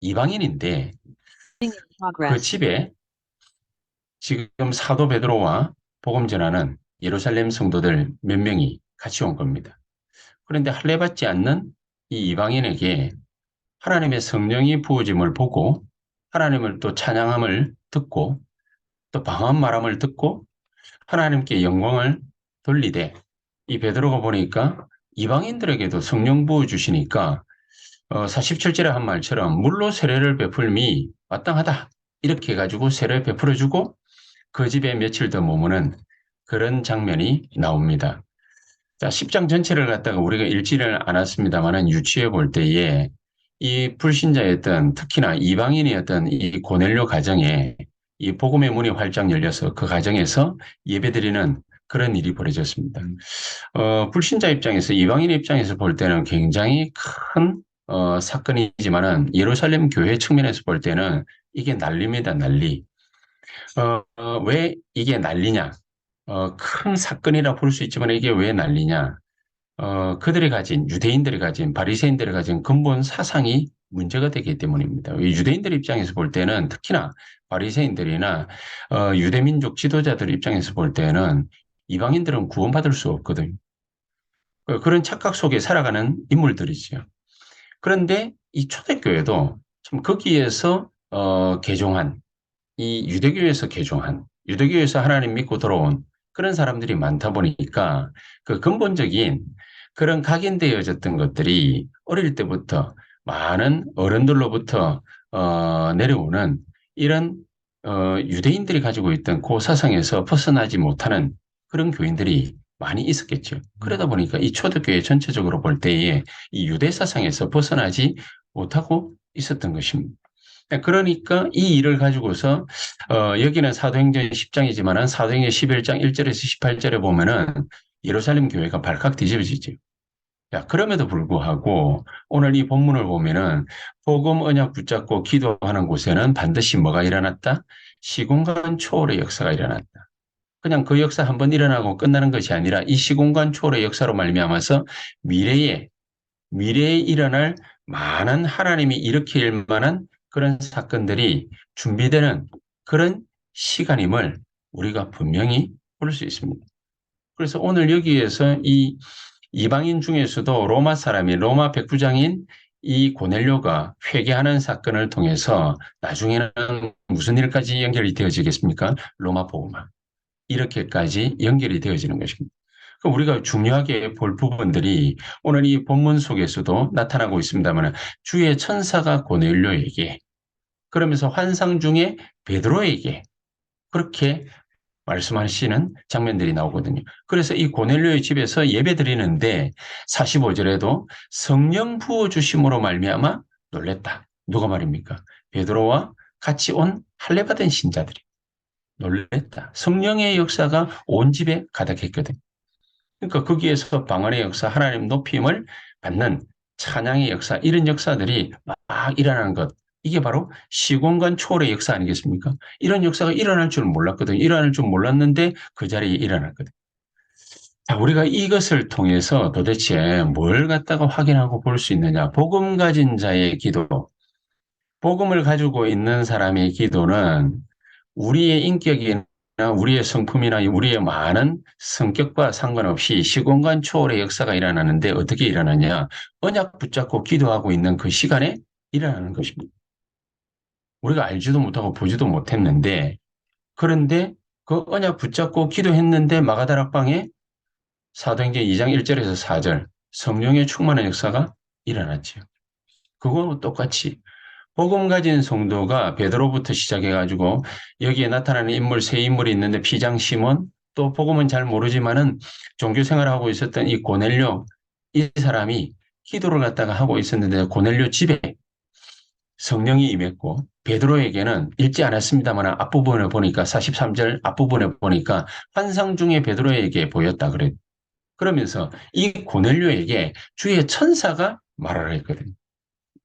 이방인인데 그. 집에 지금 사도 베드로와 복음 전하는 예루살렘 성도들 몇 명이 같이 온 겁니다. 그런데 할례 받지 않는 이 이방인에게 하나님의 성령이 부어짐을 보고 하나님을 또 찬양함을 듣고 또 방언 말함을 듣고 하나님께 영광을 돌리되 이 베드로가 보니까 이방인들에게도 성령 부어 주시니까 어, 47절에 한 말처럼 물로 세례를 베풀미 마땅하다 이렇게 해가지고 세례 베풀어주고 그 집에 며칠 더 머무는 그런 장면이 나옵니다. 자, 10장 전체를 갖다가 우리가 읽지를 않았습니다만은 유추해 볼 때에 이 불신자였던 특히나 이방인이었던 이 고넬료 가정에 이 복음의 문이 활짝 열려서 그 가정에서 예배드리는 그런 일이 벌어졌습니다. 어, 불신자 입장에서 이방인 입장에서 볼 때는 굉장히 큰 어, 사건이지만은 예루살렘 교회 측면에서 볼 때는 이게 난리입니다, 난리. 어, 어, 왜 이게 난리냐? 어, 큰 사건이라 볼 수 있지만 이게 왜 난리냐? 어, 그들이 가진 유대인들이 가진 바리새인들이 가진 근본 사상이 문제가 되기 때문입니다. 이 유대인들 입장에서 볼 때는 특히나 바리새인들이나 어, 유대민족 지도자들 입장에서 볼 때는 이방인들은 구원받을 수 없거든요. 그- 그런 착각 속에 살아가는 인물들이지요. 그런데 이 초대교회도 참 거기에서 어, 개종한 이 유대교에서 개종한 유대교에서 하나님 믿고 돌아온 그런 사람들이 많다 보니까 그 근본적인 그런 각인되어졌던 것들이 어릴 때부터 많은 어른들로부터 어, 내려오는 이런 어, 유대인들이 가지고 있던 그 사상에서 벗어나지 못하는 그런 교인들이 많이 있었겠죠. 그러다 보니까 이 초대교회 전체적으로 볼 때에 이 유대 사상에서 벗어나지 못하고 있었던 것입니다. 그러니까 이 일을 가지고서 어, 여기는 사도행전 10장이지만은 사도행전 11장 1절에서 18절에 보면은 예루살렘 교회가 발칵 뒤집어지죠. 야, 그럼에도 불구하고 오늘 이 본문을 보면은 복음 언약 붙잡고 기도하는 곳에는 반드시 뭐가 일어났다? 시공간 초월의 역사가 일어났다. 그냥 그 역사 한 번 일어나고 끝나는 것이 아니라 이 시공간 초월의 역사로 말미암아서 미래에 미래에 일어날 많은 하나님이 일으킬 만한 그런 사건들이 준비되는 그런 시간임을 우리가 분명히 볼 수 있습니다. 그래서 오늘 여기에서 이 이방인 중에서도 로마 사람이 로마 백부장인 이 고넬료가 회개하는 사건을 통해서 나중에는 무슨 일까지 연결이 되어지겠습니까? 로마 복음화. 이렇게까지 연결이 되어지는 것입니다. 그럼 우리가 중요하게 볼 부분들이 오늘 이 본문 속에서도 나타나고 있습니다만 주의 천사가 고넬료에게 그러면서 환상 중에 베드로에게 그렇게 말씀하시는 장면들이 나오거든요. 그래서 이 고넬료의 집에서 예배 드리는데 45절에도 성령 부어 주심으로 말미암아 놀랬다. 누가 말입니까? 베드로와 같이 온 할례 받은 신자들이 놀랬다. 성령의 역사가 온 집에 가득했거든. 그러니까 거기에서 방언의 역사, 하나님 높임을 받는 찬양의 역사, 이런 역사들이 막 일어나는 것. 이게 바로 시공간 초월의 역사 아니겠습니까? 이런 역사가 일어날 줄 몰랐거든요. 일어날 줄 몰랐는데 그 자리에 일어났거든요. 자, 우리가 이것을 통해서 도대체 뭘 갖다가 확인하고 볼 수 있느냐. 복음 가진 자의 기도. 복음을 가지고 있는 사람의 기도는 우리의 인격이나 우리의 성품이나 우리의 많은 성격과 상관없이 시공간 초월의 역사가 일어나는데 어떻게 일어나냐. 언약 붙잡고 기도하고 있는 그 시간에 일어나는 것입니다. 우리가 알지도 못하고 보지도 못했는데 그런데 그 언약 붙잡고 기도했는데 마가다락방에 사도행전 2장 1절에서 4절 성령의 충만한 역사가 일어났지요. 그거는 똑같이 복음 가진 성도가 베드로부터 시작해가지고 여기에 나타나는 인물 세 인물이 있는데 피장 시몬 또 복음은 잘 모르지만은 종교 생활을 하고 있었던 이 고넬료 이 사람이 기도를 갖다가 하고 있었는데 고넬료 집에 성령이 임했고 베드로에게는 읽지 않았습니다만 앞부분을 보니까 43절 앞부분에 보니까 환상 중에 베드로에게 보였다 그래. 그러면서 이 고넬료에게 주의 천사가 말하라 했거든요.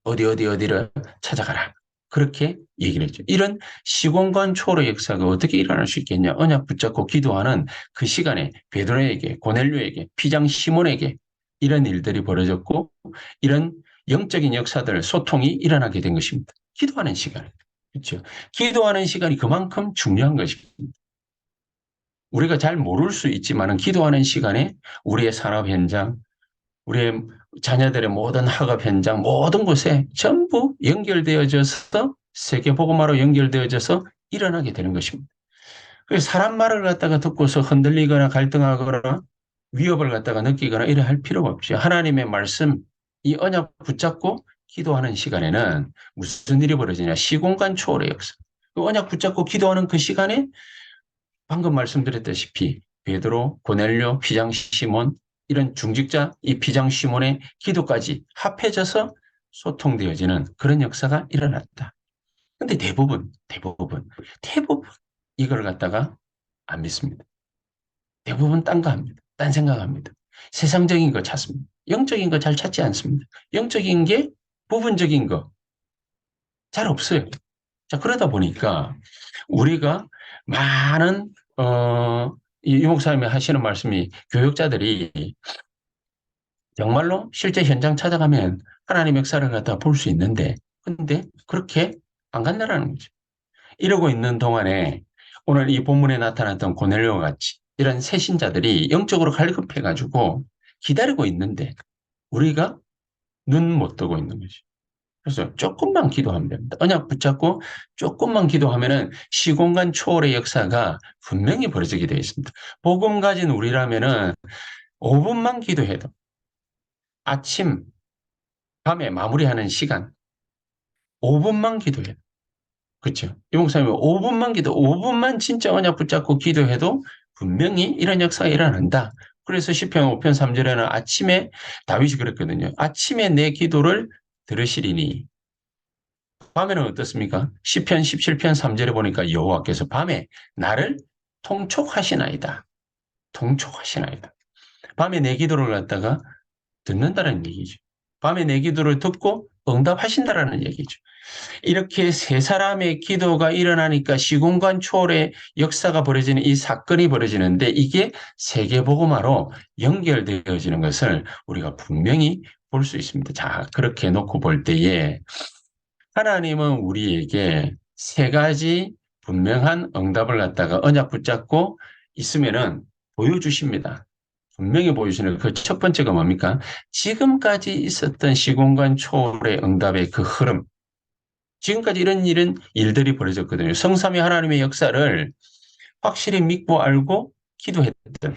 어디 어디 어디를 찾아가라. 그렇게 얘기를 했죠. 이런 시공간 초월의 역사가 어떻게 일어날 수 있겠냐. 언약 붙잡고 기도하는 그 시간에 베드로에게 고넬료에게 피장 시몬에게 이런 일들이 벌어졌고 이런 영적인 역사들 소통이 일어나게 된 것입니다. 기도하는 시간. 그렇죠? 기도하는 시간이 그만큼 중요한 것입니다. 우리가 잘 모를 수 있지만은 기도하는 시간에 우리의 산업 현장, 우리의 자녀들의 모든 학업 현장, 모든 곳에 전부 연결되어져서 세계보고마로 연결되어져서 일어나게 되는 것입니다. 그래서 사람 말을 갖다가 듣고서 흔들리거나 갈등하거나 위협을 갖다가 느끼거나 이래 할 필요가 없죠. 하나님의 말씀, 이 언약 붙잡고 기도하는 시간에는 무슨 일이 벌어지냐. 시공간 초월의 역사. 그 언약 붙잡고 기도하는 그 시간에 방금 말씀드렸다시피 베드로, 고넬료, 피장 시몬 이런 중직자 이 피장 시몬의 기도까지 합해져서 소통되어지는 그런 역사가 일어났다. 근데 대부분, 대부분, 대부분 이걸 갖다가 안 믿습니다. 대부분 딴 거 합니다. 딴 생각합니다. 세상적인 거 찾습니다. 영적인 거 잘 찾지 않습니다. 영적인 게 부분적인 거 잘 없어요. 자, 그러다 보니까 우리가 많은, 어, 이 목사님이 하시는 말씀이 교육자들이 정말로 실제 현장 찾아가면 하나님 역사를 갖다 볼 수 있는데, 근데 그렇게 안 간다라는 거죠. 이러고 있는 동안에 오늘 이 본문에 나타났던 고넬료와 같이 이런 새신자들이 영적으로 갈급해가지고 기다리고 있는데 우리가 눈 못 뜨고 있는 거죠. 그래서 조금만 기도하면 됩니다. 언약 붙잡고 조금만 기도하면은 시공간 초월의 역사가 분명히 벌어지게 되어 있습니다. 복음 가진 우리라면은 5분만 기도해도 아침, 밤에 마무리하는 시간 5분만 기도해도 그렇죠. 이 목사님이 5분만 기도, 5분만 진짜 언약 붙잡고 기도해도 분명히 이런 역사가 일어난다. 그래서 시편 5편 3절에는 아침에 다윗이 그랬거든요. 아침에 내 기도를 들으시리니 밤에는 어떻습니까? 시편 17편 3절에 보니까 여호와께서 밤에 나를 통촉하시나이다. 통촉하시나이다. 밤에 내 기도를 갖다가 듣는다는 얘기죠. 밤에 내 기도를 듣고 응답하신다라는 얘기죠. 이렇게 세 사람의 기도가 일어나니까 시공간 초월의 역사가 벌어지는 이 사건이 벌어지는데 이게 세계보고마로 연결되어지는 것을 우리가 분명히 볼 수 있습니다. 자, 그렇게 놓고 볼 때에 하나님은 우리에게 세 가지 분명한 응답을 갖다가 언약 붙잡고 있으면은 보여주십니다. 분명히 보여주시는 그 첫 번째가 뭡니까? 지금까지 있었던 시공간 초월의 응답의 그 흐름. 지금까지 이런 일은 일들이 벌어졌거든요. 성삼위 하나님의 역사를 확실히 믿고 알고 기도했던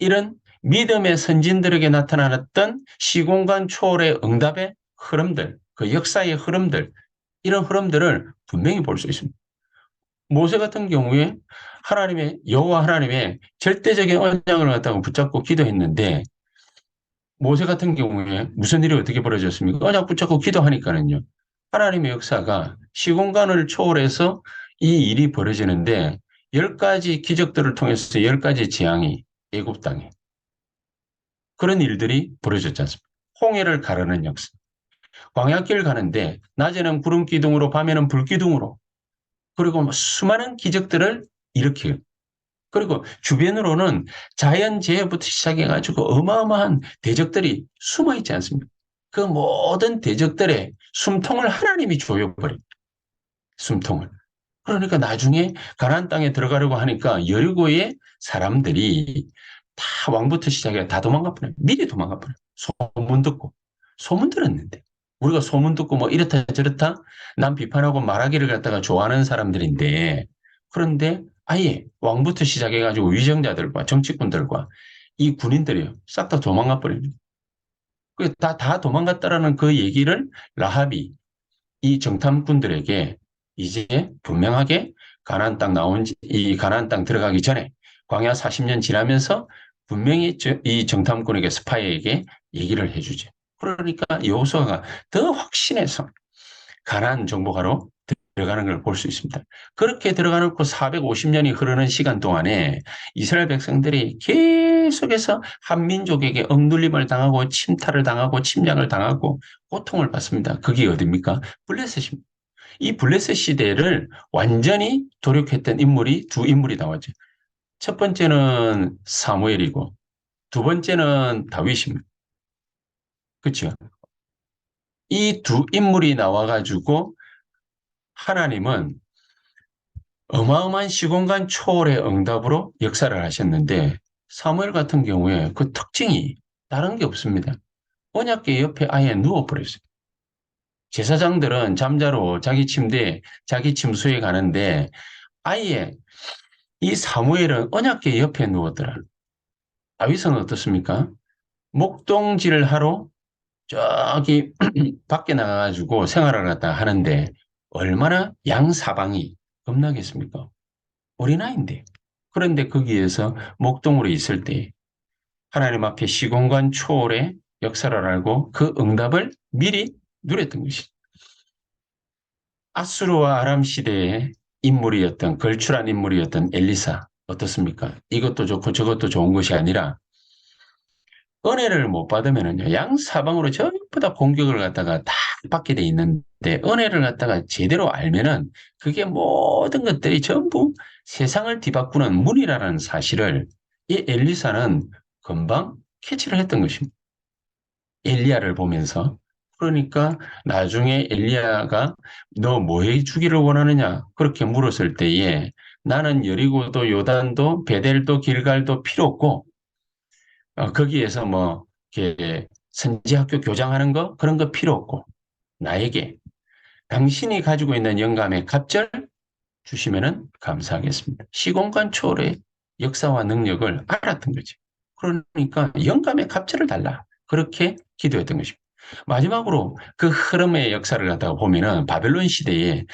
이런 믿음의 선진들에게 나타났던 시공간 초월의 응답의 흐름들, 그 역사의 흐름들, 이런 흐름들을 분명히 볼 수 있습니다. 모세 같은 경우에 하나님의 여호와 하나님의 절대적인 언약을 갖다가 붙잡고 기도했는데 모세 같은 경우에 무슨 일이 어떻게 벌어졌습니까? 언약 붙잡고 기도하니까는요. 하나님의 역사가 시공간을 초월해서 이 일이 벌어지는데 열 가지 기적들을 통해서 열 가지 재앙이 애굽 땅에 그런 일들이 벌어졌지 않습니까? 홍해를 가르는 역사. 광야길 가는데 낮에는 구름 기둥으로 밤에는 불 기둥으로 그리고 뭐 수많은 기적들을 일으켜요. 그리고 주변으로는 자연재해부터 시작해가지고 어마어마한 대적들이 숨어 있지 않습니까? 그 모든 대적들의 숨통을 하나님이 조여버립니다. 숨통을. 그러니까 나중에 가나안 땅에 들어가려고 하니까 여리고의 사람들이 다 왕부터 시작해 다 도망가 버려요. 미리 도망가 버려요. 소문 듣고. 소문 들었는데. 우리가 소문 듣고 뭐 이렇다 저렇다 남 비판하고 말하기를 갖다가 좋아하는 사람들인데 그런데 아예 왕부터 시작해가지고 위정자들과 정치꾼들과 이 군인들이요 싹 다 도망가 버립니다. 다, 다 도망갔다라는 그 얘기를 라합이 이 정탐꾼들에게 이제 분명하게 가나안 땅 나온 이 가나안 땅 들어가기 전에 광야 40년 지나면서 분명히 이 정탐꾼에게 스파이에게 얘기를 해주죠. 그러니까 여호수아가 더 확신해서 가나안 정복하러 들어가는 걸 볼 수 있습니다. 그렇게 들어가는 그 450년이 흐르는 시간 동안에 이스라엘 백성들이 계속해서 한민족에게 억눌림을 당하고 침탈을 당하고 침략을 당하고 고통을 받습니다. 그게 어딥니까? 블레셋입니다. 이 블레셋 시대를 완전히 도륙했던 인물이 두 인물이 나왔죠. 첫 번째는 사무엘이고 두 번째는 다윗입니다. 그렇죠? 이 두 인물이 나와가지고 하나님은 어마어마한 시공간 초월의 응답으로 역사를 하셨는데 사무엘 같은 경우에 그 특징이 다른 게 없습니다. 언약궤 옆에 아예 누워버렸어요. 제사장들은 잠자로 자기 침대에 자기 침수에 가는데 아예 이 사무엘은 언약궤 옆에 누웠더라. 다윗은 어떻습니까? 목동질을 하러 저기 밖에 나가가지고 생활을 갖다 하는데 얼마나 양사방이 겁나겠습니까? 어린아이인데. 그런데 거기에서 목동으로 있을 때 하나님 앞에 시공간 초월의 역사를 알고 그 응답을 미리 누렸던 것이죠. 아수르와 아람 시대의 인물이었던 걸출한 인물이었던 엘리사 어떻습니까? 이것도 좋고 저것도 좋은 것이 아니라 은혜를 못 받으면은요 양 사방으로 전부 다 공격을 갖다가 다 받게 돼 있는데 은혜를 갖다가 제대로 알면은 그게 모든 것들이 전부 세상을 뒤바꾸는 문이라는 사실을 이 엘리사는 금방 캐치를 했던 것입니다. 엘리야를 보면서 그러니까 나중에 엘리야가 너 뭐 해 주기를 원하느냐 그렇게 물었을 때에 나는 여리고도 요단도 베델도 길갈도 필요 없고 어, 거기에서 뭐 이렇게 선지학교 교장하는 거 그런 거 필요 없고 나에게 당신이 가지고 있는 영감의 갑절 주시면은 감사하겠습니다. 시공간 초월의 역사와 능력을 알았던 거지. 그러니까 영감의 갑절을 달라. 그렇게 기도했던 것입니다. 마지막으로 그 흐름의 역사를 갖다가 보면은 바벨론 시대에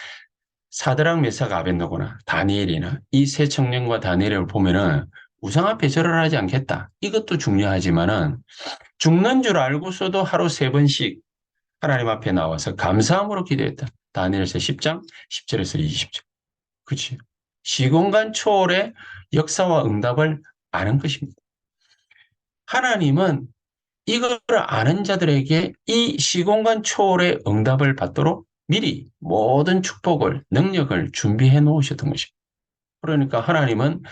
사드랑 메사가 아벤노거나 다니엘이나 이 세 청년과 다니엘을 보면은 우상 앞에 절을 하지 않겠다. 이것도 중요하지만은 죽는 줄 알고서도 하루 세 번씩 하나님 앞에 나와서 감사함으로 기도했다. 다니엘서 10장 10절에서 20절. 그치? 시공간 초월의 역사와 응답을 아는 것입니다. 하나님은 이걸 아는 자들에게 이 시공간 초월의 응답을 받도록 미리 모든 축복을, 능력을 준비해 놓으셨던 것입니다. 그러니까 하나님은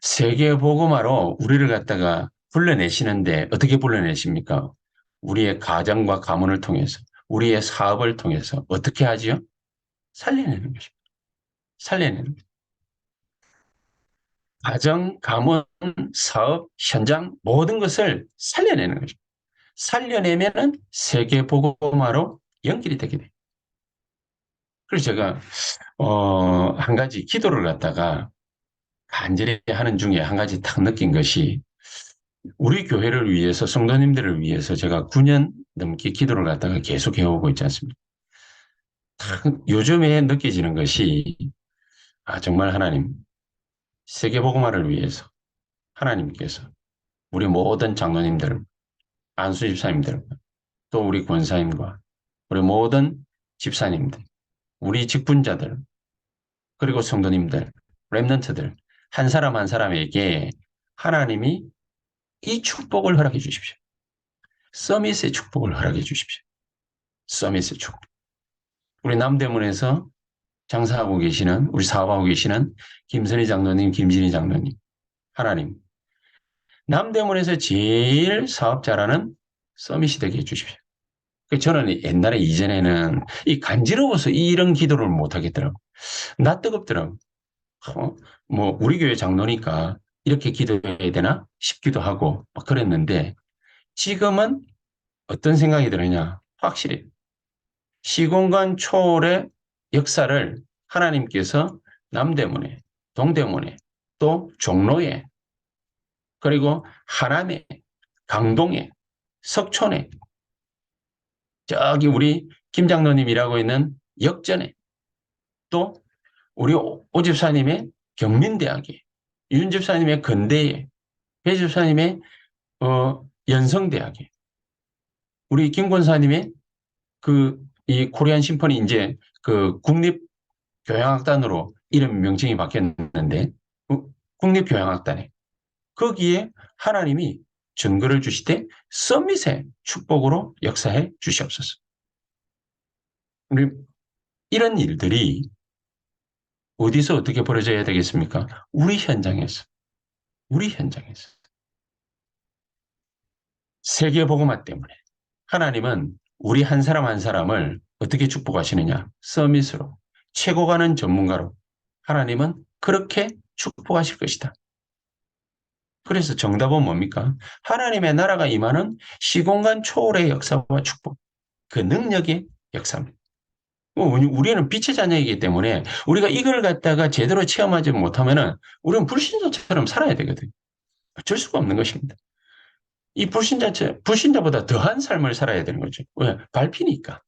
세계 복음화로 우리를 갖다가 불러내시는데 어떻게 불러내십니까? 우리의 가정과 가문을 통해서, 우리의 사업을 통해서 어떻게 하지요? 살려내는 것입니다. 살려내는 것. 가정, 가문, 사업, 현장 모든 것을 살려내는 거죠. 살려내면은 세계 복음화로 연결이 되게 돼요. 그래서 제가 어, 한 가지 기도를 갖다가 간절히 하는 중에 한 가지 탁 느낀 것이 우리 교회를 위해서 성도님들을 위해서 제가 9년 넘게 기도를 갖다가 계속 해오고 있지 않습니까? 탁 요즘에 느껴지는 것이 아 정말 하나님 세계 복음화를 위해서 하나님께서 우리 모든 장로님들, 안수 집사님들, 또 우리 권사님과 우리 모든 집사님들, 우리 직분자들, 그리고 성도님들, 랩런트들 한 사람 한 사람에게 하나님이 이 축복을 허락해 주십시오. 서밋의 축복을 허락해 주십시오. 서밋의 축복. 우리 남대문에서 장사하고 계시는, 우리 사업하고 계시는 김선희 장로님, 김진희 장로님, 하나님. 남대문에서 제일 사업 잘하는 서밋이 되게 해주십시오. 그 저는 옛날에 이전에는 이 간지러워서 이런 기도를 못 하겠더라고. 나 뜨겁더라고. 어, 뭐 우리 교회 장로니까 이렇게 기도해야 되나 싶기도 하고 막 그랬는데 지금은 어떤 생각이 들었냐? 확실히 시공간 초월의 역사를 하나님께서 남대문에, 동대문에, 또 종로에, 그리고 하남에, 강동에, 석촌에, 저기 우리 김장로님이라고 있는 역전에, 또 우리 오 집사님의 경민대학에, 윤 집사님의 건대에, 배 집사님의 어, 연성대학에, 우리 김 권사님의 그 이 코리안 심포니 이제 그 국립 교향악단으로 이름 명칭이 바뀌었는데 어, 국립교향악단에 거기에 하나님이 증거를 주시되 서밋의 축복으로 역사해 주시옵소서. 우리 이런 일들이 어디서 어떻게 벌어져야 되겠습니까? 우리 현장에서. 우리 현장에서. 세계 복음화 때문에 하나님은 우리 한 사람 한 사람을 어떻게 축복하시느냐? 서밋으로 최고 가는 전문가로 하나님은 그렇게 축복하실 것이다. 그래서 정답은 뭡니까? 하나님의 나라가 임하는 시공간 초월의 역사와 축복, 그 능력의 역사입니다. 뭐 우리는 빛의 자녀이기 때문에 우리가 이걸 갖다가 제대로 체험하지 못하면은 우리는 불신자처럼 살아야 되거든요. 어쩔 수가 없는 것입니다. 이 불신자, 불신자보다 더한 삶을 살아야 되는 거죠. 왜? 밟히니까.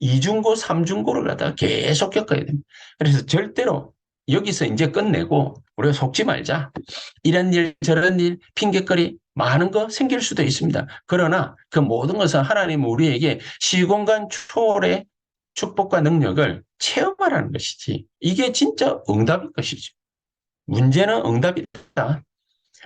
이중고, 삼중고를 갖다가 계속 겪어야 됩니다. 그래서 절대로 여기서 이제 끝내고 우리가 속지 말자. 이런 일, 저런 일, 핑계거리 많은 거 생길 수도 있습니다. 그러나 그 모든 것은 하나님 우리에게 시공간 초월의 축복과 능력을 체험하라는 것이지. 이게 진짜 응답일 것이죠. 문제는 응답이다.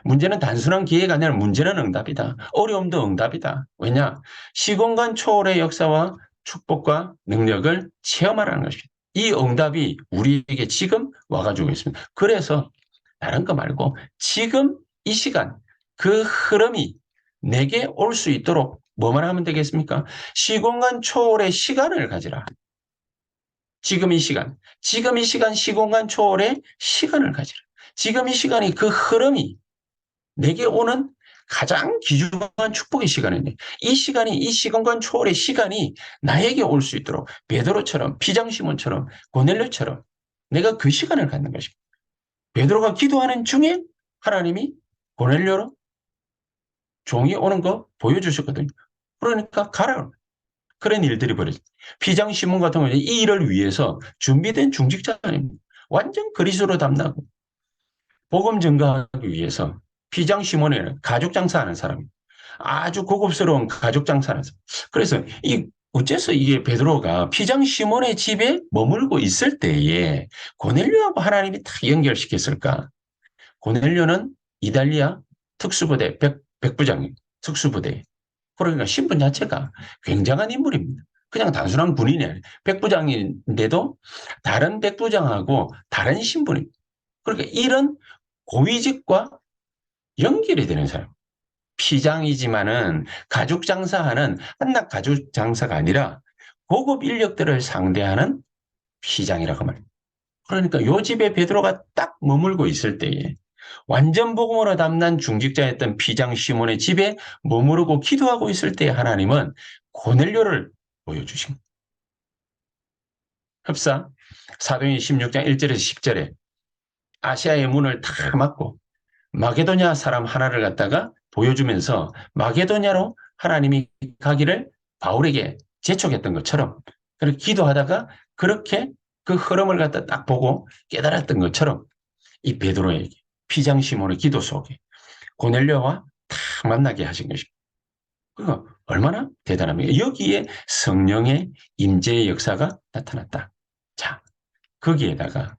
문제는 단순한 기회가 아니라 문제는 응답이다. 어려움도 응답이다. 왜냐? 시공간 초월의 역사와 축복과 능력을 체험하라는 것입니다. 이 응답이 우리에게 지금 와가지고 있습니다. 그래서 다른 거 말고 지금 이 시간 그 흐름이 내게 올 수 있도록 뭐만 하면 되겠습니까? 시공간 초월의 시간을 가지라. 지금 이 시간, 지금 이 시간 시공간 초월의 시간을 가지라. 지금 이 시간이 그 흐름이 내게 오는 가장 귀중한 축복의 시간인데 이 시간이 이 시공간 초월의 시간이 나에게 올 수 있도록 베드로처럼 피장시몬처럼 고넬료처럼 내가 그 시간을 갖는 것입니다. 베드로가 기도하는 중에 하나님이 고넬료로 종이 오는 거 보여주셨거든요. 그러니까 가라. 그런 일들이 벌어져. 피장시몬 같은 경우는 이 일을 위해서 준비된 중직자입니다. 완전 그리스로 담나고 복음 증가하기 위해서 피장 시몬에는 가죽 장사하는 사람입니다. 아주 고급스러운 가죽 장사하는 사람. 그래서 이 어째서 이게 베드로가 피장 시몬의 집에 머물고 있을 때에 고넬료하고 하나님이 다 연결시켰을까? 고넬료는 이달리아 특수부대 백, 백부장 특수부대. 그러니까 신분 자체가 굉장한 인물입니다. 그냥 단순한 군인이 아니에요. 백부장인데도 다른 백부장하고 다른 신분입니다. 그러니까 이런 고위직과 연결이 되는 사람. 피장이지만은 가죽 장사하는 한낱 가죽 장사가 아니라 고급 인력들을 상대하는 피장이라고 말입니다. 그러니까 요 집에 베드로가 딱 머물고 있을 때에 완전 복음으로 담난 중직자였던 피장 시몬의 집에 머무르고 기도하고 있을 때 하나님은 고넬료를 보여주십니다. 흡사 사도행 16장 1절에서 10절에 아시아의 문을 다 막고 마게도냐 사람 하나를 갖다가 보여주면서 마게도냐로 하나님이 가기를 바울에게 재촉했던 것처럼 그렇게 기도하다가 그렇게 그 흐름을 갖다 딱 보고 깨달았던 것처럼 이 베드로에게 피장 시몬의 기도 속에 고넬료와 딱 만나게 하신 것입니다. 그 얼마나 대단합니까? 여기에 성령의 임재의 역사가 나타났다. 자, 거기에다가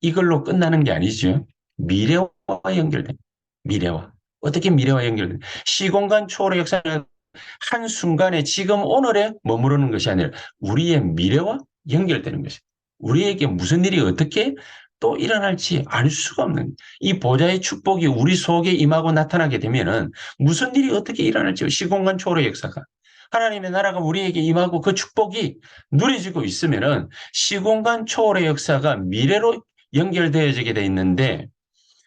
이걸로 끝나는 게 아니죠. 미래와 연결된 미래와 어떻게 미래와 연결된 시공간 초월의 역사는 한 순간에 지금 오늘에 머무르는 것이 아니라 우리의 미래와 연결되는 것이 우리에게 무슨 일이 어떻게 또 일어날지 알 수가 없는 이 보좌의 축복이 우리 속에 임하고 나타나게 되면은 무슨 일이 어떻게 일어날지 시공간 초월의 역사가. 하나님의 나라가 우리에게 임하고 그 축복이 누려지고 있으면은 시공간 초월의 역사가 미래로 연결되어지게 돼 있는데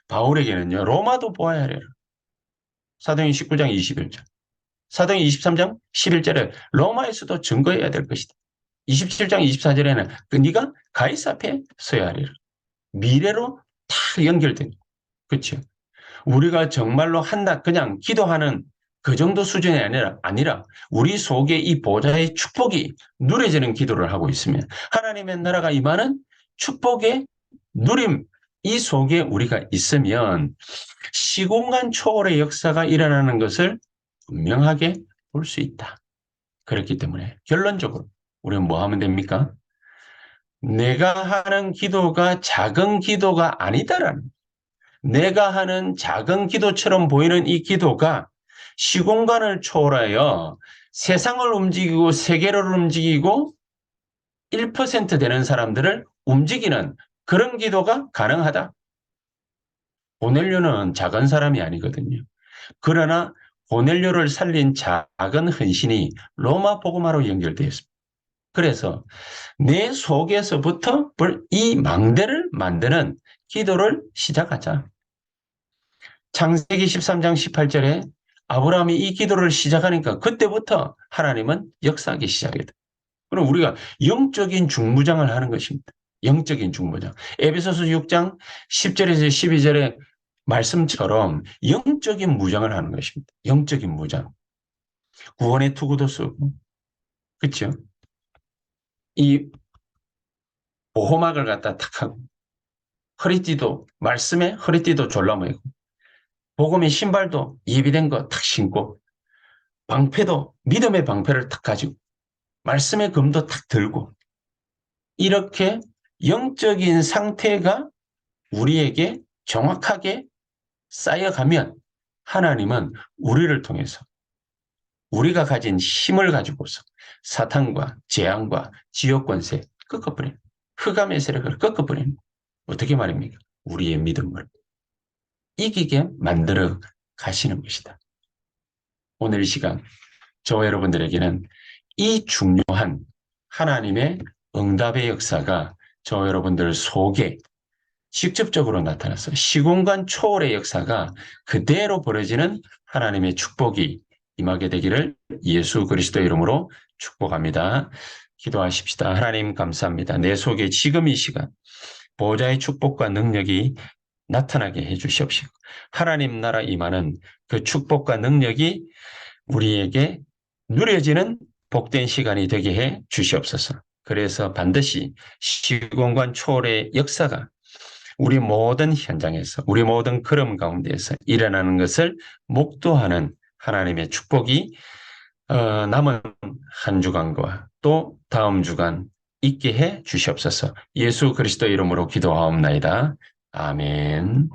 바울에게는요, 로마도 보아야 해요. 사도행 19장 21절. 사도행 23장 11절에 로마에서도 증거해야 될 것이다. 27장 24절에는 그 네가 가이스 앞에 서야 하리라. 미래로 다 연결된. 그렇죠? 우리가 정말로 한낱 그냥 기도하는 그 정도 수준이 아니라, 아니라 우리 속에 이 보좌의 축복이 누려지는 기도를 하고 있으면 하나님의 나라가 임하는 축복의 누림, 이 속에 우리가 있으면 시공간 초월의 역사가 일어나는 것을 분명하게 볼 수 있다. 그렇기 때문에 결론적으로 우리는 뭐 하면 됩니까? 내가 하는 기도가 작은 기도가 아니다라는 내가 하는 작은 기도처럼 보이는 이 기도가 시공간을 초월하여 세상을 움직이고 세계를 움직이고 1% 되는 사람들을 움직이는 그런 기도가 가능하다. 보넬료는 작은 사람이 아니거든요. 그러나 보넬료를 살린 작은 헌신이 로마 복음화로 연결되어 있습니다. 그래서 내 속에서부터 이 망대를 만드는 기도를 시작하자. 창세기 13장 18절에 아브라함이 이 기도를 시작하니까 그때부터 하나님은 역사하기 시작했다. 그럼 우리가 영적인 중무장을 하는 것입니다. 영적인 중무장. 에베소서 6장 10절에서 12절에 말씀처럼 영적인 무장을 하는 것입니다. 영적인 무장. 구원의 투구도 쓰고, 그렇죠? 이 보호막을 갖다 탁 하고 허리띠도 말씀에 허리띠도 졸라매고 복음의 신발도 예비된 거 탁 신고 방패도 믿음의 방패를 탁 가지고 말씀의 금도 탁 들고 이렇게 영적인 상태가 우리에게 정확하게 쌓여가면 하나님은 우리를 통해서 우리가 가진 힘을 가지고서 사탄과 재앙과 지옥 권세 꺾어버리는 흑암의 세력을 꺾어버리는 어떻게 말입니까? 우리의 믿음을 이기게 만들어 가시는 것이다. 오늘 이 시간 저와 여러분들에게는 이 중요한 하나님의 응답의 역사가 저와 여러분들 속에 직접적으로 나타나서 시공간 초월의 역사가 그대로 벌어지는 하나님의 축복이 임하게 되기를 예수 그리스도 이름으로 축복합니다. 기도하십시다. 하나님 감사합니다. 내 속에 지금 이 시간 보좌의 축복과 능력이 나타나게 해 주시옵시고 하나님 나라 임하는 그 축복과 능력이 우리에게 누려지는 복된 시간이 되게 해 주시옵소서. 그래서 반드시 시공간 초월의 역사가 우리 모든 현장에서 우리 모든 걸음 가운데에서 일어나는 것을 목도하는 하나님의 축복이 어, 남은 한 주간과 또 다음 주간 있게 해 주시옵소서. 예수 그리스도 이름으로 기도하옵나이다. 아멘.